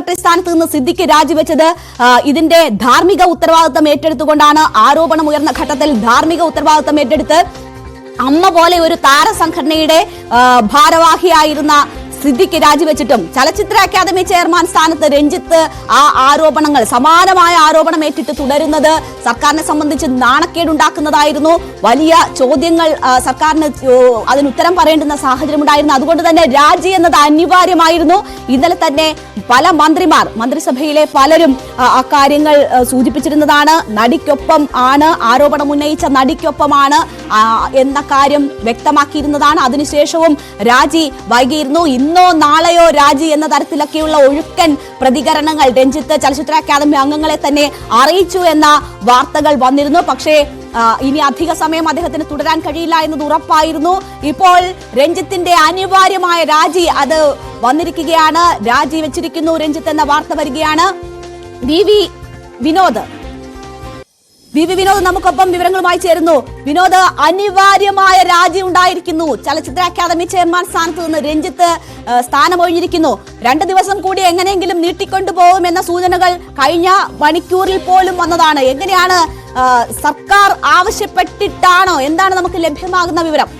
Secretary നിന്ന് സിദ്ദിഖ് രാജിവെച്ചത് ഇതിന്റെ ധാർമ്മിക ഉത്തരവാദിത്തം ഏറ്റെടുത്തുകൊണ്ടാണ് ആരോപണം ഉയർന്ന ഘട്ടത്തിൽ ധാർമ്മിക ഉത്തരവാദിത്തം ഏറ്റെടുത്ത് അമ്മ പോലെ ഒരു താരസംഘടനയുടെ ഭാരവാഹിയായിരുന്ന സിദ്ദിഖ് രാജിവെച്ചിട്ടും ചലച്ചിത്ര അക്കാദമി ചെയർമാൻ സ്ഥാനത്ത് രഞ്ജിത്ത് ആ ആരോപണങ്ങൾ സമാനമായ ആരോപണം ഏറ്റിട്ട് തുടരുന്നത് സർക്കാരിനെ സംബന്ധിച്ച് നാണക്കേടുണ്ടാക്കുന്നതായിരുന്നു. വലിയ ചോദ്യങ്ങൾ സർക്കാരിന് അതിന് ഉത്തരം പറയേണ്ടുന്ന സാഹചര്യം ഉണ്ടായിരുന്നു അതുകൊണ്ട് തന്നെ രാജി എന്നത് അനിവാര്യമായിരുന്നു. ഇന്നലെ തന്നെ പല മന്ത്രിമാർ മന്ത്രിസഭയിലെ പലരും അക്കാര്യങ്ങൾ സൂചിപ്പിച്ചിരുന്നതാണ്. നടിക്കൊപ്പം ആണ് ആരോപണം ഉന്നയിച്ച നടിക്കൊപ്പമാണ് എന്ന കാര്യം വ്യക്തമാക്കിയിരുന്നതാണ്. അതിനുശേഷവും രാജി വൈകിയിരുന്നു. ഇന്നോ നാളെയോ രാജി എന്ന തരത്തിലൊക്കെയുള്ള ഒഴുക്കൻ പ്രതികരണങ്ങൾ രഞ്ജിത്ത് ചലച്ചിത്ര അക്കാദമി അംഗങ്ങളെ തന്നെ അറിയിച്ചു എന്ന വാർത്തകൾ വന്നിരുന്നു. പക്ഷേ ഇനി അധിക സമയം അദ്ദേഹത്തിന് തുടരാൻ കഴിയില്ല എന്നത് ഉറപ്പായിരുന്നു. ഇപ്പോൾ രഞ്ജിത്തിന്റെ അനിവാര്യമായ രാജി അത് വന്നിരിക്കുകയാണ്. രാജി വെച്ചിരിക്കുന്നു രഞ്ജിത്ത് എന്ന വാർത്ത വരികയാണ്. വി വിനോദ്. വി വിനോദ് നമുക്കൊപ്പം വിവരങ്ങളുമായി ചേരുന്നു. വിനോദ് അനിവാര്യമായ രാജി ഉണ്ടായിരിക്കുന്നു. ചലച്ചിത്ര അക്കാദമി ചെയർമാൻ സ്ഥാനത്ത് നിന്ന് രഞ്ജിത്ത് സ്ഥാനമൊഴിഞ്ഞിരിക്കുന്നു. രണ്ട് ദിവസം കൂടി എങ്ങനെയെങ്കിലും നീട്ടിക്കൊണ്ടുപോകുമെന്ന സൂചനകൾ കഴിഞ്ഞ മണിക്കൂറിൽ പോലും വന്നതാണ്. എങ്ങനെയാണ് സർക്കാർ ആവശ്യപ്പെട്ടിട്ടാണോ? എന്താണ് നമുക്ക് ലഭ്യമാകുന്ന വിവരം?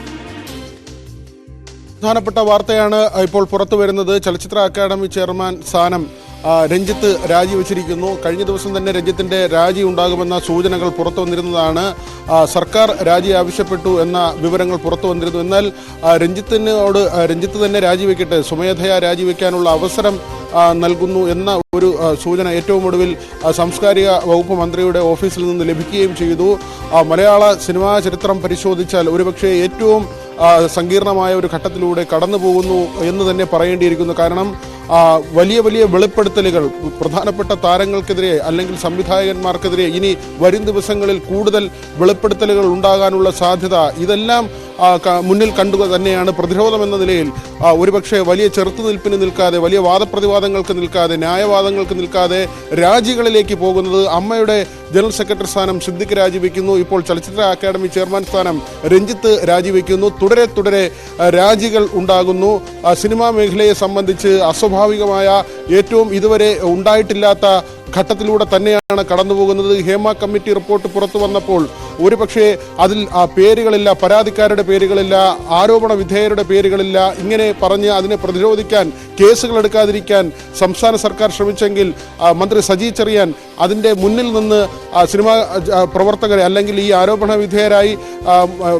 പ്രധാനപ്പെട്ട വാർത്തയാണ് ഇപ്പോൾ പുറത്തു വരുന്നത് ചലച്ചിത്ര അക്കാദമി ചെയർമാൻ സ്ഥാനം രഞ്ജിത്ത് രാജിവെച്ചിരിക്കുന്നു. കഴിഞ്ഞ ദിവസം തന്നെ രഞ്ജിത്തിന്റെ രാജി ഉണ്ടാകുമെന്ന സൂചനകൾ പുറത്തു വന്നിരുന്നതാണ്. സർക്കാർ രാജി ആവശ്യപ്പെട്ടു എന്ന വിവരങ്ങൾ പുറത്തു വന്നിരുന്നു. എന്നാൽ രഞ്ജിത്തിനോട് രഞ്ജിത്ത് തന്നെ രാജിവെക്കട്ടെ സ്വമേധയാ രാജിവെക്കാനുള്ള അവസരം നൽകുന്നു എന്ന ഒരു സൂചന ഏറ്റവും ഒടുവിൽ സാംസ്കാരിക വകുപ്പ് മന്ത്രിയുടെ ഓഫീസിൽ നിന്ന് ലഭിക്കുകയും ചെയ്തു. മലയാള സിനിമാ ചരിത്രം പരിശോധിച്ചാൽ ഒരുപക്ഷെ ഏറ്റവും സങ്കീർണമായ ഒരു ഘട്ടത്തിലൂടെ കടന്നു പോകുന്നു എന്ന് തന്നെ പറയേണ്ടിയിരിക്കുന്നു. കാരണം വലിയ വലിയ വെളിപ്പെടുത്തലുകൾ പ്രധാനപ്പെട്ട താരങ്ങൾക്കെതിരെ അല്ലെങ്കിൽ സംവിധായകന്മാർക്കെതിരെ ഇനി വരും ദിവസങ്ങളിൽ കൂടുതൽ വെളിപ്പെടുത്തലുകൾ ഉണ്ടാകാനുള്ള സാധ്യത ഇതെല്ലാം മുന്നിൽ കണ്ടുക തന്നെയാണ് പ്രതിരോധം എന്ന നിലയിൽ. ഒരുപക്ഷെ വലിയ ചെറുത്തുനിൽപ്പിന് നിൽക്കാതെ വലിയ വാദപ്രതിവാദങ്ങൾക്ക് നിൽക്കാതെ ന്യായവാദങ്ങൾക്ക് നിൽക്കാതെ രാജികളിലേക്ക് പോകുന്നത് അമ്മയുടെ ജനറൽ സെക്രട്ടറി സ്ഥാനം സിദ്ദിഖ് രാജിവെക്കുന്നു. ഇപ്പോൾ ചലച്ചിത്ര അക്കാദമി ചെയർമാൻ സ്ഥാനം രഞ്ജിത്ത് രാജിവെക്കുന്നു. തുടരെ തുടരെ രാജികൾ ഉണ്ടാകുന്നു. സിനിമാ മേഖലയെ സംബന്ധിച്ച് അസ്വാഭാവികമായ ഏറ്റവും ഇതുവരെ ഉണ്ടായിട്ടില്ലാത്ത ഘട്ടത്തിലൂടെ തന്നെയാണ് കടന്നുപോകുന്നത്. ഹേമ കമ്മിറ്റി റിപ്പോർട്ട് പുറത്തു വന്നപ്പോൾ ഒരുപക്ഷെ അതിൽ ആ പേരുകളില്ല പരാതിക്കാരുടെ പേരുകളില്ല ആരോപണ വിധേയരുടെ പേരുകളില്ല ഇങ്ങനെ പറഞ്ഞ് അതിനെ പ്രതിരോധിക്കാൻ കേസുകൾ എടുക്കാതിരിക്കാൻ സംസ്ഥാന സർക്കാർ ശ്രമിച്ചെങ്കിൽ മന്ത്രി സജി ചെറിയാൻ അതിന്റെ മുന്നിൽ നിന്ന് സിനിമാ പ്രവർത്തകരെ അല്ലെങ്കിൽ ഈ ആരോപണ വിധേയരായി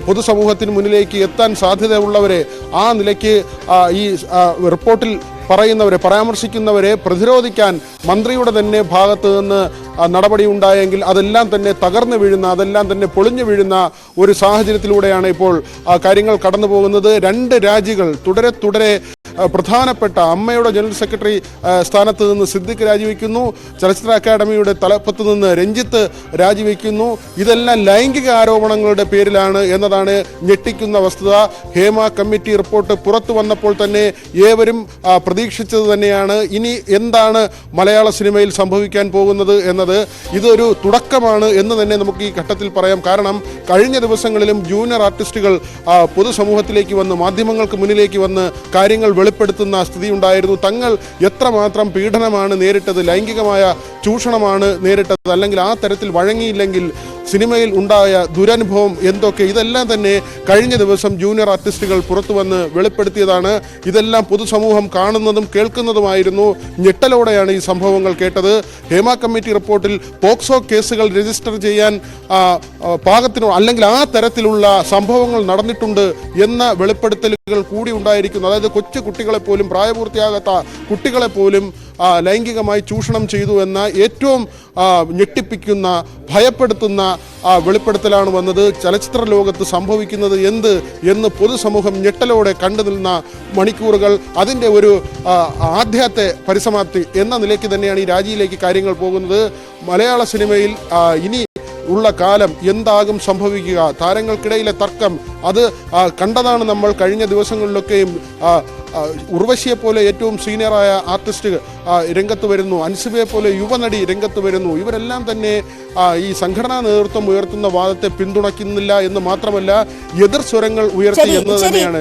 പൊതുസമൂഹത്തിന് മുന്നിലേക്ക് എത്താൻ സാധ്യതയുള്ളവരെ ആ നിലയ്ക്ക് ഈ റിപ്പോർട്ടിൽ പറയുന്നവരെ പരാമർശിക്കുന്നവരെ പ്രതിരോധിക്കാൻ മന്ത്രിയുടെ തന്നെ ഭാഗത്ത് നിന്ന് നടപടി ഉണ്ടായെങ്കിൽ അതെല്ലാം തന്നെ തകർന്നു വീഴുന്ന അതെല്ലാം തന്നെ പൊളിഞ്ഞു വീഴുന്ന ഒരു സാഹചര്യത്തിലൂടെയാണ് ഇപ്പോൾ കാര്യങ്ങൾ കടന്നു പോകുന്നത് രണ്ട് രാജ്യങ്ങൾ തുടരെ തുടരെ പ്രധാനപ്പെട്ട അമ്മയുടെ ജനറൽ സെക്രട്ടറി സ്ഥാനത്ത് നിന്ന് സിദ്ദിഖ് രാജിവെക്കുന്നു. ചലച്ചിത്ര അക്കാദമിയുടെ തലപ്പത്ത് നിന്ന് രഞ്ജിത്ത് രാജിവെക്കുന്നു. ഇതെല്ലാം ലൈംഗിക ആരോപണങ്ങളുടെ പേരിലാണ് എന്നതാണ് ഞെട്ടിക്കുന്ന വസ്തുത. ഹേമ കമ്മിറ്റി റിപ്പോർട്ട് പുറത്തു വന്നപ്പോൾ തന്നെ ഏവരും പ്രതീക്ഷിച്ചത് തന്നെയാണ്. ഇനി എന്താണ് മലയാള സിനിമയിൽ സംഭവിക്കാൻ പോകുന്നത് എന്നത് ഇതൊരു തുടക്കമാണ് എന്ന് തന്നെ നമുക്ക് ഈ ഘട്ടത്തിൽ പറയാം. കാരണം കഴിഞ്ഞ ദിവസങ്ങളിലും ജൂനിയർ ആർട്ടിസ്റ്റുകൾ പൊതുസമൂഹത്തിലേക്ക് വന്ന് മാധ്യമങ്ങൾക്ക് മുന്നിലേക്ക് വന്ന് കാര്യങ്ങൾ വെളിപ്പെടുത്തുന്ന സ്ഥിതി ഉണ്ടായിരുന്നു തങ്ങൾ എത്രമാത്രം പീഡനമാണ് നേരിട്ടത് ലൈംഗികമായ ചൂഷണമാണ് നേരിട്ടത് അല്ലെങ്കിൽ ആ തരത്തിൽ വഴങ്ങിയില്ലെങ്കിൽ സിനിമയിൽ ഉണ്ടായ ദുരനുഭവം എന്തൊക്കെ? ഇതെല്ലാം തന്നെ കഴിഞ്ഞ ദിവസം ജൂനിയർ ആർട്ടിസ്റ്റുകൾ പുറത്തു വന്ന് വെളിപ്പെടുത്തിയതാണ്. ഇതെല്ലാം പൊതുസമൂഹം കാണുന്നതും കേൾക്കുന്നതുമായിരുന്നു. ഞെട്ടലോടെയാണ് ഈ സംഭവങ്ങൾ കേട്ടത്. ഹേമ കമ്മിറ്റി റിപ്പോർട്ടിൽ പോക്സോ കേസുകൾ രജിസ്റ്റർ ചെയ്യാൻ പാകത്തിനോ അല്ലെങ്കിൽ ആ തരത്തിലുള്ള സംഭവങ്ങൾ നടന്നിട്ടുണ്ട് എന്ന വെളിപ്പെടുത്തലുകൾ കൂടി ഉണ്ടായിരിക്കുന്നു. അതായത് കൊച്ചു കുട്ടികളെ പോലും പ്രായപൂർത്തിയാകാത്ത കുട്ടികളെ പോലും ആ, ലൈംഗികമായി ചൂഷണം ചെയ്തു എന്ന ഏറ്റവും ഞെട്ടിപ്പിക്കുന്ന ഭയപ്പെടുത്തുന്ന വെളിപ്പെടുത്തലാണ് വന്നത്. ചലച്ചിത്ര ലോകത്ത് സംഭവിക്കുന്നത് എന്ത് എന്ന് പൊതുസമൂഹം ഞെട്ടലോടെ കണ്ടു നിന്ന മണിക്കൂറുകൾ അതിന്റെ ഒരു ആദ്യത്തെ പരിസമാപ്തി എന്ന നിലയ്ക്ക് തന്നെയാണ് ഈ രാജിയിലേക്ക് കാര്യങ്ങൾ പോകുന്നത്. മലയാള സിനിമയിൽ ഇനി ഉള്ള കാലം എന്താകും സംഭവിക്കുക താരങ്ങൾക്കിടയിലെ തർക്കം അത് കണ്ടതാണ് നമ്മൾ കഴിഞ്ഞ ദിവസങ്ങളിലൊക്കെയും ഉർവശിയെ പോലെ ഏറ്റവും സീനിയറായ ആർട്ടിസ്റ്റ് രംഗത്ത് വരുന്നു. അൻസുബയെ പോലെ യുവനടി രംഗത്ത് വരുന്നു. ഇവരെല്ലാം തന്നെ ഈ സംഘടനാ നേതൃത്വം ഉയർത്തുന്ന വാദത്തെ പിന്തുണയ്ക്കുന്നില്ല എന്ന് മാത്രമല്ല എതിർ സ്വരങ്ങൾ ഉയർത്തി എന്നത് എന്ന് തന്നെയാണ്.